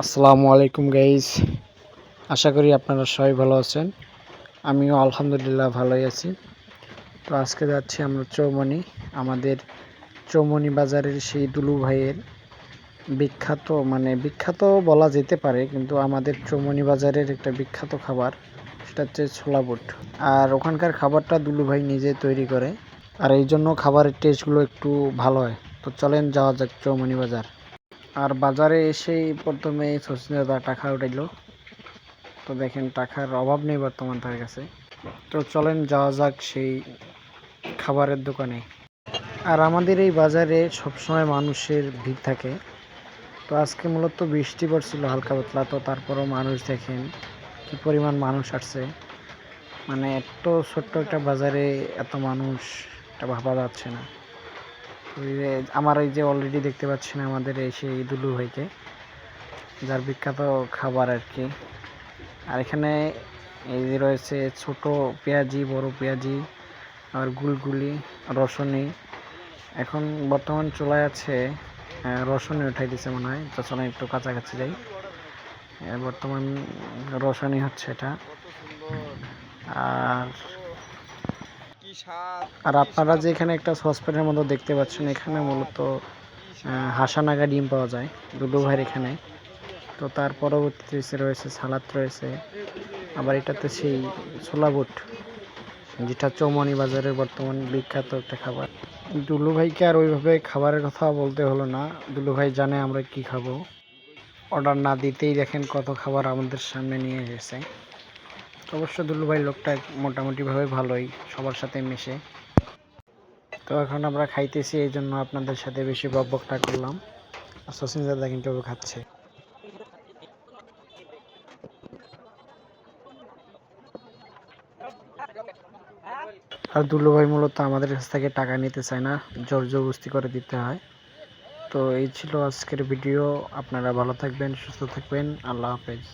আসসালামু আলাইকুম গাইজ আশা করি আপনারা সবাই ভালো আছেন। আমিও আলহামদুলিল্লাহ ভালোই আছি। তো আজকে যাচ্ছি আমরা চৌমনি। আমাদের চৌমনি বাজারের সেই দুলু ভাইয়ের বিখ্যাত মানে বিখ্যাত বলা যেতে পারে, কিন্তু আমাদের চৌমনি বাজারের একটা বিখ্যাত খাবার, সেটা হচ্ছে ছোলা বুট। আর ওখানকার খাবারটা দুলু ভাই নিজে তৈরি করে। আর এই জন্য খাবারের টেস্টগুলো একটু ভালো হয়। তো চলেন যাওয়া যাক চৌমনি বাজার। আর বাজারে এসেই প্রথমে শচীন দাদা টাকা উঠাইলো। তো দেখেন, টাকার অভাব নেই বর্তমান তার কাছে। তো চলেন, যাওয়া যাক সেই খাবারের দোকানে। আর আমাদের এই বাজারে সবসময় মানুষের ভিড় থাকে। তো আজকে মূলত বৃষ্টি পড়ছিল হালকা পাতলা, তো তারপরও মানুষ দেখেন কি পরিমাণ মানুষ আসছে। মানে এত ছোট্ট একটা বাজারে এত মানুষ, এটা ভাবা যাচ্ছে না। আমার এই যে অলরেডি দেখতে পাচ্ছেন আমাদের এই সেই দুলু ভাইকে যার বিখ্যাত খাবার আর কি। আর এখানে এই যে রয়েছে ছোট পেঁয়াজি বড় পেঁয়াজি আর গুলগুলি রসনি। এখন বর্তমান চলে আছে আহ, রসনি উঠাই দিছে মনে হয়। তো চলেন একটু কাছাকাছি যাই। বর্তমান রসনি হচ্ছে এটা। আর আর আপনারা যে এখানে একটা সসপ্যানের মতো দেখতে পাচ্ছেন, এখানে মূলত হাসানাগা ডিম পাওয়া যায় দুদু ভাইয়ের এখানে। তো তার পরবর্তীতে রয়েছে, সালাদ রয়েছে। আবার এটাতে সেই ছোলা বুট, যেটা চৌমনি বাজারের বর্তমান বিখ্যাত একটা খাবার। দুলু ভাইকে আর ওইভাবে খাবারের কথা বলতে হলো না। দুলু ভাই জানে আমরা কি খাব। অর্ডার না দিতেই দেখেন কত খাবার আমাদের সামনে নিয়ে এসেছে। অবশ্য দুলু ভাই লোকটা মোটামুটিভাবে ভালোই, সবার সাথে মিশে। তো এখন আমরা খাইতেছি, এই জন্য আপনাদের সাথে বেশি বকবকটা করলাম। আর শচীন দাদা কিন্তু খাচ্ছে। আর দুলু ভাই মূলত আমাদের কাছ থেকে টাকা নিতে চায় না, জোর জবরদস্তি করে দিতে হয়। তো এই ছিল আজকের ভিডিও। আপনারা ভালো থাকবেন, সুস্থ থাকবেন। আল্লাহ হাফেজ।